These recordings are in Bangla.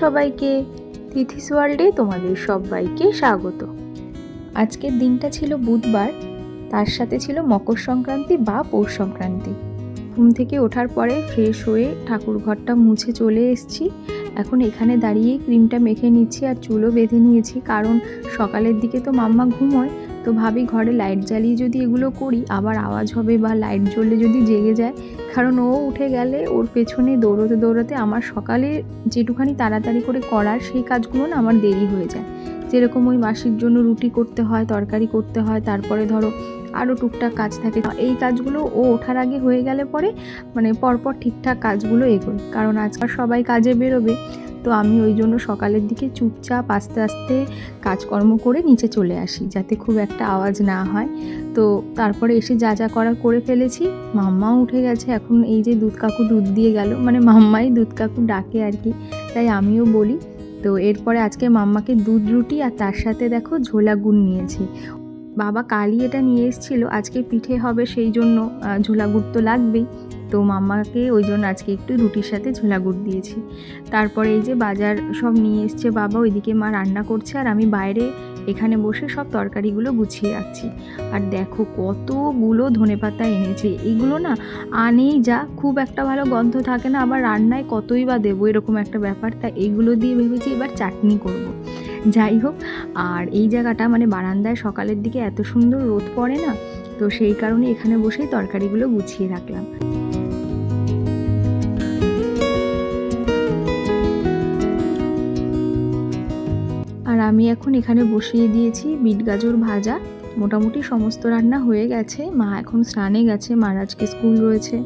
সবাইকে। তিথিস ওয়ার্ল্ডে তোমাদের সবাইকে স্বাগত। আজকের দিনটা ছিল বুধবার, তার সাথে ছিল মকর সংক্রান্তি বা পৌষ সংক্রান্তি। ঘুম থেকে ওঠার পরে ফ্রেশ হয়ে ঠাকুর ঘরটা মুছে চলে এসেছি। এখন এখানে দাঁড়িয়ে ক্রিমটা মেখে নিচ্ছি আর চুলও বেঁধে নিয়েছি। কারণ সকালের দিকে তো মাম্মা ঘুমোয়, তো ভাবি ঘরে লাইট জ্বালিয়ে যদি এগুলো করি, আবার আওয়াজ হবে বা লাইট জ্বললে যদি জেগে যায় কারণ ও উঠে গেলে ওর পেছনে দৌড়তে দৌড়াতে আমার সকালে যেটুখানি তাড়াতাড়ি করে করার সেই কাজগুলো না আমার দেরি হয়ে যায়। যেরকম ওই মাসির জন্য রুটি করতে হয়, তরকারি করতে হয়, তারপরে ধরো আরও টুকটাক কাজ থাকে। এই কাজগুলো ও ওঠার আগে হয়ে গেলে পরে মানে পরপর ঠিকঠাক কাজগুলো এগোয়। কারণ আজকাল সবাই কাজে বেরোবে তো আমি ওই জন্য সকালের দিকে চুপচাপ আস্তে আস্তে কাজকর্ম করে নিচে চলে আসি, যাতে খুব একটা আওয়াজ না হয়। তো তারপরে এসে যা যা করার করে ফেলেছি, মাম্মাও উঠে গেছে, এখন এই যে দুধ কাকু দুধ দিয়ে গেল মানে মাম্মাই দুধ কাকু ডাকে আর কি, তাই আমিও বলি। তো এরপরে আজকে মাম্মাকে দুধ রুটি আর তার সাথে দেখো ঝোলা গুড় নিয়েছি। বাবা কালই এটা নিয়ে এসেছিল, আজকে পিঠে হবে সেই জন্য ঝোলা গুড় তো লাগবেই। তো মামাকে ওই জন্য আজকে একটু রুটির সাথে ঝোলা গুড় দিয়েছি। তারপরে এই যে বাজার সব নিয়ে এসছে বাবা, ওইদিকে মা রান্না করছে, আর আমি বাইরে এখানে বসে সব তরকারিগুলো গুছিয়ে রাখছি। আর দেখো কতগুলো ধনেপাতা এনেছে, এগুলো না আনেই যা, খুব একটা ভালো গন্ধ থাকে না, আবার রান্নায় কতই বা দেবো এরকম একটা ব্যাপার তাই এইগুলো দিয়ে ভেবেছি এবার চাটনি করব। যাই হোক, আর এই জায়গাটা মানে বারান্দায় সকালের দিকে এত সুন্দর রোদ পড়ে না, তো সেই কারণে এখানে বসেই তরকারিগুলো গুছিয়ে রাখলাম। আর আমি এখন এখানে বসিয়ে দিয়েছি বিট গাজর ভাজা। মোটামুটি সমস্ত রান্না হয়ে গেছে, মা এখন স্নানে গেছে, মার আজকে স্কুল রয়েছে,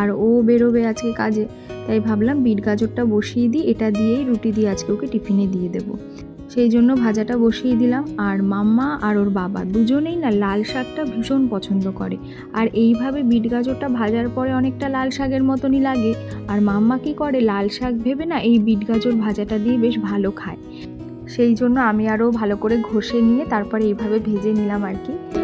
আর ও বেরোবে আজকে কাজে। তাই ভাবলাম বিট গাজরটা বসিয়ে দিই, এটা দিয়েই রুটি দিয়ে আজকে ওকে টিফিনে দিয়ে দেবো। সেই জন্য ভাজাটা বসিয়ে দিলাম। আর মাম্মা আর ওর বাবা দুজনেই না লাল শাকটা ভীষণ পছন্দ করে। আর এইভাবে বিট গাজরটা ভাজার পরে অনেকটা লাল শাকের মতনই লাগে। আর মাম্মা কী করে, লাল শাক ভেবে না এই বিট গাজর ভাজাটা দিয়ে বেশ ভালো খায়। সেই জন্য আমি আরও ভালো করে ঘষে নিয়ে তারপরে এইভাবে ভেজে নিলাম আর কি।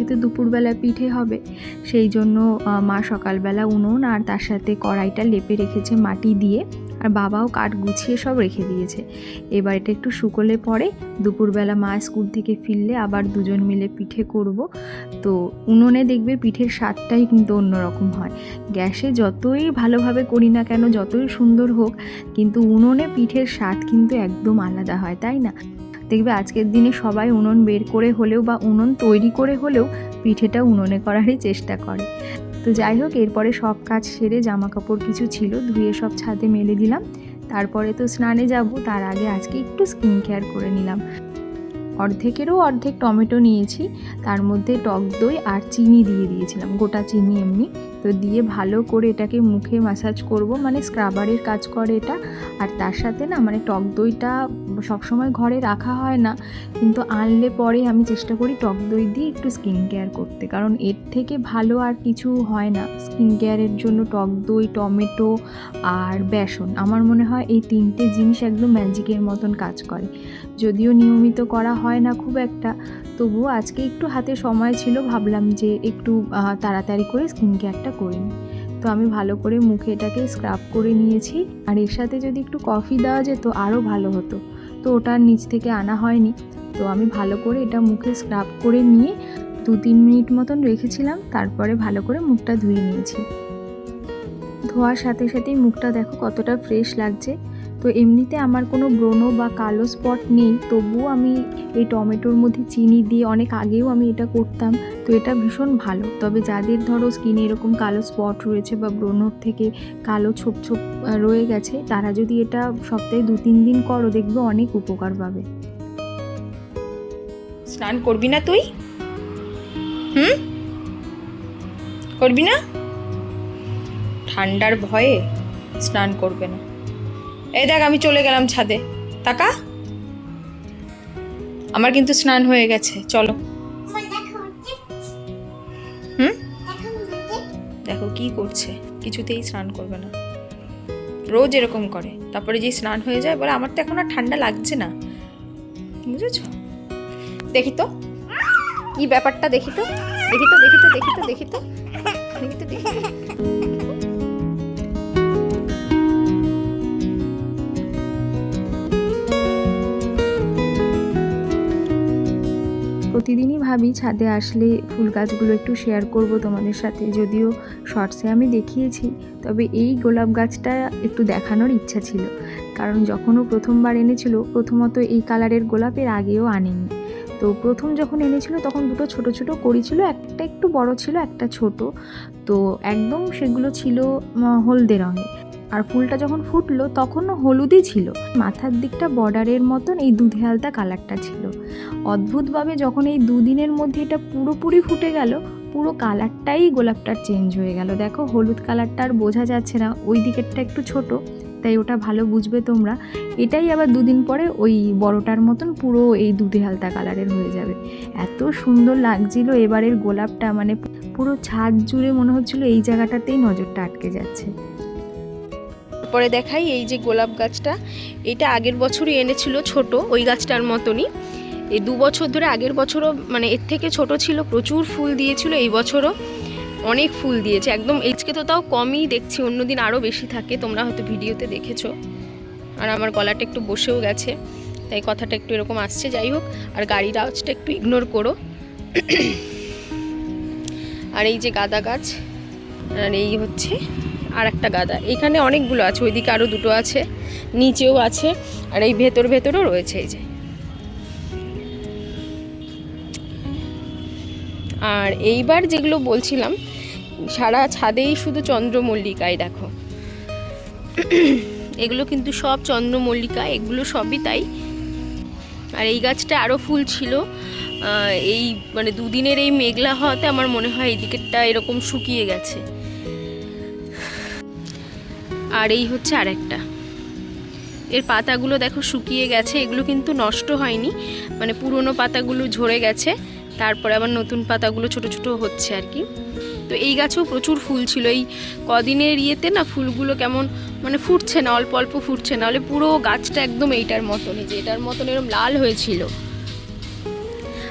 এই যে আজকে তো দুপুরবেলা পিঠে হবে। সেই জন্য মা সকালবেলা উনুন আর তার সাথে কড়াইটা লেপে রেখেছে মাটি দিয়ে আর বাবাও কাঠ গুছিয়ে সব রেখে দিয়েছে। এবার এটা একটু শুকোলে পরে দুপুরবেলা মা স্কুল থেকে ফিরলে আবার দুজন মিলে পিঠে করব। তো উনুনে দেখবে পিঠের স্বাদটাই কিন্তু অন্যরকম হয়। গ্যাসে যতই ভালোভাবে করি না কেন, যতই সুন্দর হোক, কিন্তু উনুনে পিঠের স্বাদ কিন্তু একদম আলাদা হয়, তাই না? দেখবে আজকের দিনে সবাই উনুন বের করে হলেও বা উনুন তৈরি করে হলেও পিঠেটা উনুনে করারই চেষ্টা করে। তো যাই হোক, এরপরে সব কাজ সেরে জামা কাপড় কিছু ছিল, ধুয়ে সব ছাদে মেলে দিলাম। তারপরে তো স্নানে যাব, তার আগে আজকে একটু স্কিন কেয়ার করে নিলাম। অর্ধেকেরও অর্ধেক টমেটো নিয়েছি, তার মধ্যে টক দই আর চিনি দিয়ে দিয়েছিলাম, গোটা চিনি এমনি। তো দিয়ে ভালো করে এটাকে মুখে ম্যাসাজ করব। মানে স্ক্রাবারের কাজ করে এটা। আর তার সাথে না মানে টক দইটা সবসময় ঘরে রাখা হয় না। কিন্তু আনলে পরে আমি চেষ্টা করি টক দই দিয়ে একটু স্কিন কেয়ার করতে। কারণ এর থেকে ভালো আর কিছু হয় না। স্কিন কেয়ারের জন্য টক দই, টমেটো আর বেসন। আমার মনে হয় এই তিনটে জিনিস একদম ম্যাজিকের মতন কাজ করে। যদিও নিয়মিত করা হয় না খুব একটা। তবুও আজকে একটু হাতে সময় ছিল, ভাবলাম যে একটু তাড়াতাড়ি করে স্কিন কেয়ারটা করে করিনি। তো আমি ভালো করে মুখে এটাকে স্ক্রাব করে নিয়েছি। আর এর সাথে যদি একটু কফি দেওয়া যেত আরও ভালো হতো। তো ওটার নিচ থেকে আনা হয়নি। তো আমি ভালো করে এটা মুখে স্ক্রাব করে নিয়ে দু তিন মিনিট মতন রেখেছিলাম। তারপরে ভালো করে মুখটা ধুয়ে নিয়েছি। ধোয়ার সাথে সাথেই মুখটা দেখো কতটা ফ্রেশ লাগছে। তো এমনিতে আমার কোনো ব্রণ বা কালো স্পট নেই, তবুও আমি এই টমেটোর মধ্যে চিনি দিয়ে অনেক আগেও আমি এটা করতাম। তো এটা ভীষণ ভালো। তবে যাদের ধরো স্কিনে এরকম কালো স্পট রয়েছে বা ব্রণর থেকে কালো ছোপ ছোপ রয়ে গেছে, তারা যদি এটা সপ্তাহে দু তিন দিন করো, দেখবে অনেক উপকার পাবে। স্নান করবি না তুই? হুম? করবি না? ঠান্ডার ভয়ে স্নান করবে না। এই দেখ আমি চলে গেলাম ছাদে। তাকা আমার কিন্তু স্নান হয়ে গেছে চলো। হুম? দেখো কি করছে কিছুতেই স্নান করবে না। রোজ এরকম করে তারপরে যে স্নান হয়ে যায় বলে আমার তো এখন আর ঠান্ডা লাগছে না। বুঝেছ? দেখি তো। কি ব্যাপারটা দেখি তো? দেখি তো দেখি তো দেখি তো দেখি তো। দেখি তো দেখি প্রতিদিনই ভাবি ছাদে আসলে ফুল গাছগুলো একটু শেয়ার করব তোমাদের সাথে। যদিও শর্টসে আমি দেখিয়েছি, তবে এই গোলাপ গাছটা একটু দেখানোর ইচ্ছা ছিল। কারণ যখনও প্রথমবার এনেছিল, প্রথমত এই কালারের গোলাপের আগেও আনেনি। তো প্রথম যখন এনেছিল, তখন দুটো ছোট ছোট করি ছিল, একটা একটু বড় ছিল, একটা ছোট। তো একদম সেগুলো ছিল হলদে রঙের। আর ফুলটা যখন ফুটলো, তখনও হলুদই ছিল। মাথার দিকটা বর্ডারের মতন এই দুধে আলতা কালারটা ছিল। অদ্ভুতভাবে যখন এই দুদিনের মধ্যে এটা পুরোপুরি ফুটে গেল, পুরো কালারটাই গোলাপটার চেঞ্জ হয়ে গেল। দেখো, হলুদ কালারটা আর বোঝা যাচ্ছে না, ওই দিকেরটা একটু ছোট, তাই ওটা ভালো বুঝবে তোমরা। এটাই আবার দুদিন পরে ওই বড়টার মতন পুরো এই দুধে হালতা কালারের হয়ে যাবে। এত সুন্দর লাগছিল এবারের গোলাপটা মানে পুরো ছাদ জুড়ে মনে হচ্ছিল এই জায়গাটাতেই নজরটা আটকে যাচ্ছে। পরে দেখাই এই যে গোলাপ গাছটা। এটা আগের বছরই এনেছিল ছোট, ওই গাছটার মতনই। এই দু বছর ধরে আগের বছরও মানে এর থেকে ছোট ছিল, প্রচুর ফুল দিয়েছিল, এই বছরও অনেক ফুল দিয়েছে। একদম এইচকে তো তাও কমই দেখছি, অন্যদিন আরও বেশি থাকে, তোমরা হয়তো ভিডিওতে দেখেছ। আর আমার গলাটা একটু বসেও গেছে, তাই কথাটা একটু এরকম আসছে। যাই হোক, আর গাড়ির আওয়াজটা একটু ইগনোর করো। আর এই যে গাঁদা গাছ, আর এই হচ্ছে আর একটা গাদা। এখানে অনেকগুলো আছে, ওইদিকে আরও দুটো আছে, নিচেও আছে, আর এই ভেতর ভেতরও রয়েছে এই যে। আর এইবার যেগুলো বলছিলাম, সারা ছাদেই শুধু চন্দ্রমল্লিকায় দেখো। এগুলো কিন্তু সব চন্দ্রমল্লিকা, এগুলো সবই তাই। আর এই গাছটা আরও ফুল ছিল। এই মানে দুদিনের এই মেঘলা হওয়াতে আমার মনে হয় এই দিকেরটা এরকম শুকিয়ে গেছে। আর এই হচ্ছে আরেকটা। এর পাতাগুলো দেখো শুকিয়ে গেছে, এগুলো কিন্তু নষ্ট হয়নি। মানে পুরনো পাতাগুলো ঝরে গেছে, তারপরে আবার নতুন পাতাগুলো ছোট ছোট হচ্ছে আর কি। তো এই গাছেও প্রচুর ফুল ছিল। এই কদিনের ইয়েতে না ফুলগুলো কেমন মানে ফুটছে না, অল্প অল্প ফুটছে না হলে পুরো গাছটা একদম এইটার মতনই, যে এটার মতন এরকম লাল হয়েছিল।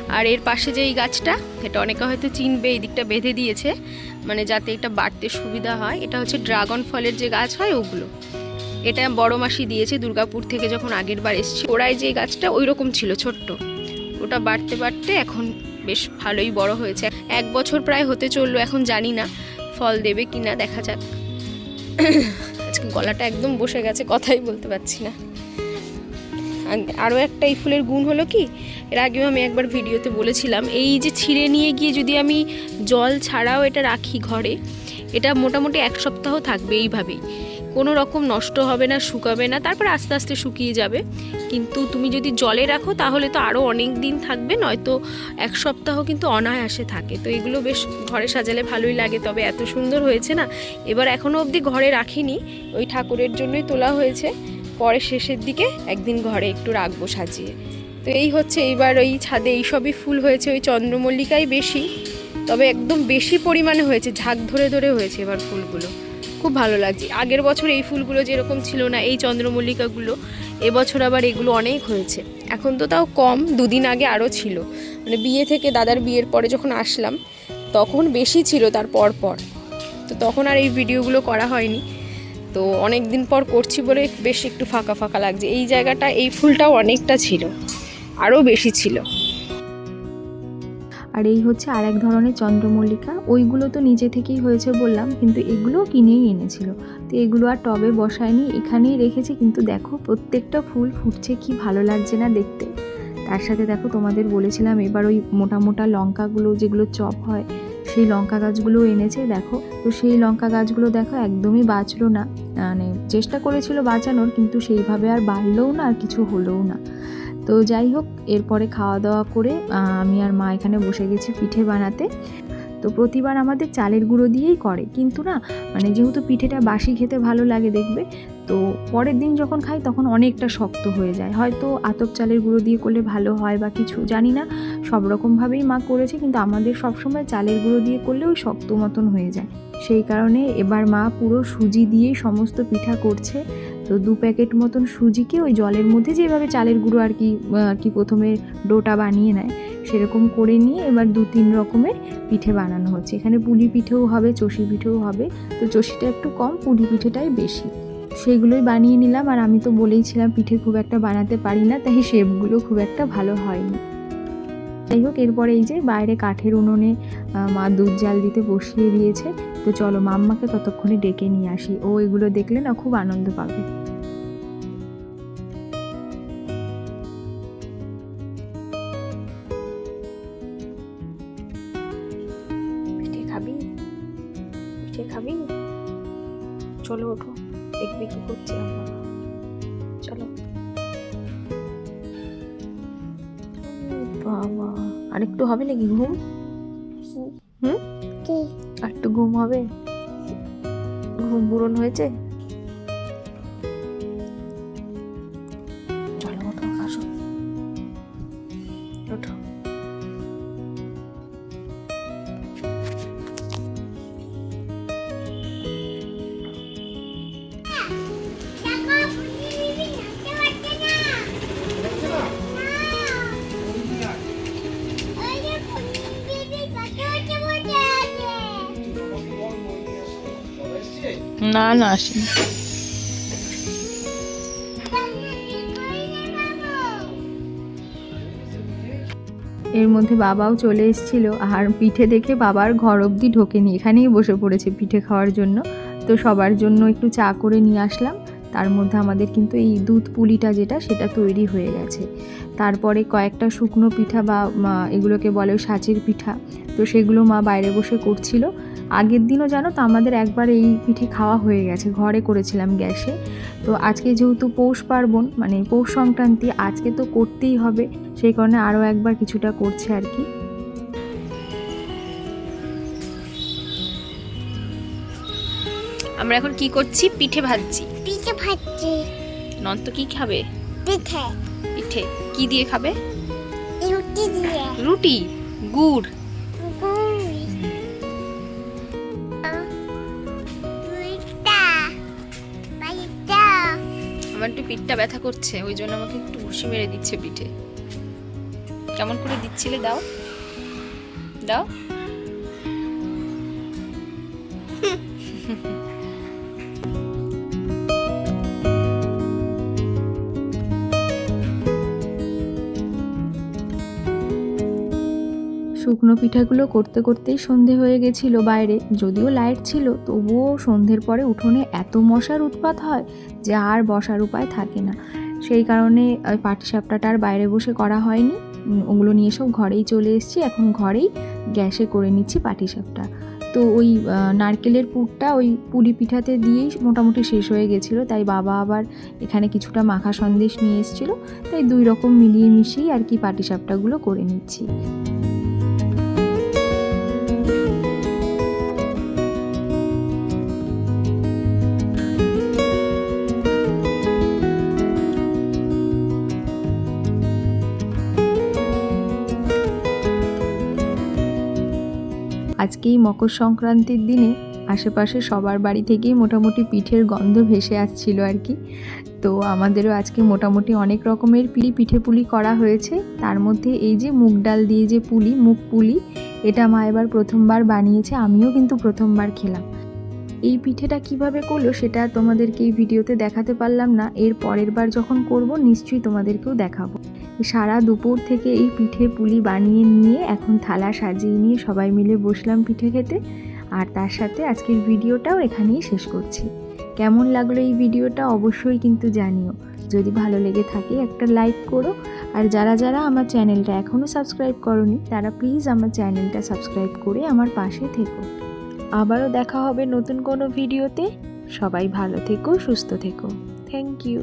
আর এর পাশে যে এই গাছটা, এটা অনেকে হয়তো চিনবে, এই দিকটা বেঁধে দিয়েছে। মানে যাতে এটা বাড়তে সুবিধা হয়, এটা হচ্ছে ড্রাগন ফলের যে গাছ হয় ওগুলো। এটা বড় মাসি দিয়েছে দুর্গাপুর থেকে যখন আগের বার এসেছি, ওরাই যে গাছটা ওই রকম ছিল ছোট্ট। ওটা বাড়তে বাড়তে এখন বেশ ভালোই বড় হয়েছে। এক বছর প্রায় হতে চলল, এখন জানি না ফল দেবে কি না দেখা যাক। আজকে গলাটা একদম বসে গেছে, কথাই বলতে পারছি না। আরও একটা এই ফুলের গুণ হলো কি, এর আগেও আমি একবার ভিডিওতে বলেছিলাম, এই যে ছিঁড়ে নিয়ে গিয়ে যদি আমি জল ছাড়াও এটা রাখি ঘরে, এটা মোটামুটি এক সপ্তাহ থাকবে এইভাবেই। কোনো রকম নষ্ট হবে না, শুকাবে না, তারপর আস্তে আস্তে শুকিয়ে যাবে। কিন্তু তুমি যদি জলে রাখো তাহলে তো আরও অনেক দিন থাকবে, নয়তো এক সপ্তাহ কিন্তু অনায়াসে থাকে। তো এগুলো বেশ ঘরে সাজালে ভালোই লাগে, তবে এত সুন্দর হয়েছে না, এবার এখনও অবধি ঘরে রাখিনি, ওই ঠাকুরের জন্যই তোলা হয়েছে। পরে শেষের দিকে একদিন ঘরে একটু রাখব সাজিয়ে। তো এই হচ্ছে এইবার ওই ছাদে এইসবই ফুল হয়েছে, ওই চন্দ্রমল্লিকাই বেশি। তবে একদম বেশি পরিমাণে হয়েছে, ঝাঁক ধরে ধরে হয়েছে এবার ফুলগুলো। খুব ভালো লাগছে। আগের বছর এই ফুলগুলো যেরকম ছিল না, এই চন্দ্রমল্লিকাগুলো, এবছর আবার এগুলো অনেক হয়েছে। এখন তো তাও কম, দুদিন আগে আরও ছিল। মানে বিয়ে থেকে দাদার বিয়ের পরে যখন আসলাম, তখন বেশি ছিল তার পর পর। তো তখন আর এই ভিডিওগুলো করা হয়নি। তো অনেক দিন পর করছি বলে বেশ একটু ফাঁকা ফাঁকা লাগছে। এই জায়গাটা, এই ফুলটাও অনেকটা ছিল, আরও বেশি ছিল। আর এই হচ্ছে আর এক ধরনের চন্দ্রমল্লিকা। ওইগুলো তো নিজে থেকেই হয়েছে বললাম, কিন্তু এগুলো কিনেই এনেছিল। তো এগুলো আর টবে বসায়নি, এখানেই রেখেছি, কিন্তু দেখো প্রত্যেকটা ফুল ফুটছে, কি ভালো লাগছে না দেখতে। তার সাথে দেখো তোমাদের বলেছিলাম, এবার ওই মোটা মোটা লঙ্কাগুলো যেগুলো চপ হয় সেই লঙ্কা গাছগুলো এনেছে, দেখো। তো সেই লঙ্কা গাছগুলো দেখো, একদমই বাঁচলো না। মানে চেষ্টা করেছিল বাঁচানোর, কিন্তু সেইভাবে আর বাড়লেও না আর কিছু হলোও না। তো যাই হোক, এরপরে খাওয়া দাওয়া করে আমি আর মা এখানে বসে গেছি পিঠে বানাতে। তো প্রতিবার আমাদের চালের গুঁড়ো দিয়েই করে। কিন্তু না মানে যেহেতু পিঠেটা বাসি খেতে ভালো লাগে দেখবে, তো পরের দিন যখন খাই তখন অনেকটা শক্ত হয়ে যায়। হয়তো আতপ চালের গুঁড়ো দিয়ে করলে ভালো হয় বা কিছু, জানি না। সব রকমভাবেই মা করেছে, কিন্তু আমাদের সবসময় চালের গুঁড়ো দিয়ে করলে ওই শক্ত মতন হয়ে যায়। সেই কারণে এবার মা পুরো সুজি দিয়েই সমস্ত পিঠা করছে। তো দু প্যাকেট মতন সুজিকে ওই জলের মধ্যে যেভাবে চালের গুঁড়ো আর কি আর কি প্রথমে ডোটা বানিয়ে নেয় সেরকম করে নিয়ে এবার দু তিন রকমের পিঠে বানানো হচ্ছে। এখানে পুলি পিঠেও হবে, চষি পিঠেও হবে। তো চষিটা একটু কম, পুলি পিঠেটাই বেশি। সেগুলোই বানিয়ে নিলাম। আর আমি তো বলেইছিলাম, পিঠে খুব একটা বানাতে পারি না, তাই শেপগুলো খুব একটা ভালো হয়নি। যাই হোক, এরপরে এই যে বাইরে কাঠের উনুনে মা দুধ জাল দিতে বসিয়ে দিয়েছে। তো চলো, মাম্মাকে ততক্ষণে ডেকে নিয়ে আসি। ও এগুলো দেখলে না খুব আনন্দ পাবে। পিঠে খাবি? চলো ওঠো দেখবি কি করছি আমরা। চলো। বাবা আরেকটু হবে নাকি ঘুম? হুম। আর একটু ঘুম হবে? ঘুম পূরণ হয়েছে? না না, আসেনি। এর মধ্যে বাবাও চলে এসেছিল, আর পিঠে দেখে বাবার ঘর অবধি ঢোকেনি, এখানেই বসে পড়েছে পিঠে খাওয়ার জন্য। তো সবার জন্য একটু চা করে নিয়ে আসলাম, তার মধ্যে আমাদের কিন্তু এই দুধ পুলিটা যেটা, সেটা তৈরি হয়ে গেছে। তারপরে কয়েকটা শুকনো পিঠা বা এগুলোকে বলে সাঁচের পিঠা, তো সেগুলো মা বাইরে বসে করছিল আগের দিনও জানো তো আমাদের একবার এই পিঠে খাওয়া হয়ে গেছে ঘরে করেছিলাম গ্যাসে। তো আজকে যেহেতু পৌষ পার্বণ মানে পৌষ সংক্রান্তি আজকে তো করতেই হবে সেই কারণে আরও একবার কিছুটা করছে আর কি। আমরা এখন কি করছি? পিঠে ভাজছি। পিঠে ভাজছি। নন্ত কি খাবে? পিঠে। পিঠে। কি দিয়ে খাবে? রুটি দিয়ে। রুটি? গুড় গুড়। পিঠটা ব্যথা করছে, ওই জন্য আমাকে একটু ঘুষি মেরে দিচ্ছে পিঠে। কেমন করে দিচ্ছিলে? দাও। দাও। শুকনো পিঠাগুলো করতে করতেই সন্ধে হয়ে গেছিল বাইরে। যদিও লাইট ছিল, তবুও সন্ধ্যের পরে উঠোনে এত মশার উৎপাত হয় যে আর বসার উপায় থাকে না। সেই কারণে পাটিসাপটাটা আর বাইরে বসে করা হয়নি। ওগুলো নিয়ে সব ঘরেই চলে এসেছি। এখন ঘরেই গ্যাসে করে নিচ্ছি পাটিসাপটা। তো ওই নারকেলের পুরটা ওই পুলি পিঠাতে দিয়েই মোটামুটি শেষ হয়ে গেছিল। তাই বাবা আবার এখানে কিছুটা মাখা সন্দেশ নিয়ে এসেছিল। তাই দুই রকম মিলিয়ে মিশিয়ে আর কি পাটিসাপটাগুলো করে নিচ্ছি। আজকেই মকর সংক্রান্তির দিনে আশেপাশে সবার বাড়ি থেকেই মোটামুটি পিঠের গন্ধ ভেসে আসছিল আর কি। তো আমাদেরও আজকে মোটামুটি অনেক রকমের পিলি পিঠে পুলি করা হয়েছে। তার মধ্যে এই যে মুগ ডাল দিয়ে যে পুলি, মুগ পুলি, এটা মা এবার প্রথমবার বানিয়েছে, আমিও কিন্তু প্রথমবার খেলাম। এই পিঠেটা কীভাবে করল সেটা তোমাদেরকে এই ভিডিওতে দেখাতে পারলাম না, এর পরের বার যখন করব নিশ্চয়ই তোমাদেরকেও দেখাবো। সারা দুপুর থেকে এই পিঠে পুলি বানিয়ে নিয়ে এখন থালা সাজিয়ে নিয়ে সবাই মিলে বসলাম পিঠে খেতে। আর তার সাথে আজকের ভিডিওটাও এখানেই শেষ করছি। কেমন লাগল এই ভিডিওটা অবশ্যই কিন্তু জানিও। যদি ভালো লেগে থাকে একটা লাইক করো। আর যারা যারা আমার চ্যানেলটা এখনও সাবস্ক্রাইব করনি, তারা প্লিজ আমার চ্যানেলটা সাবস্ক্রাইব করে আমার পাশে থেকো। আবারও দেখা হবে নতুন কোনো ভিডিওতে। সবাই ভালো থেকো, সুস্থ থেকো। Thank you.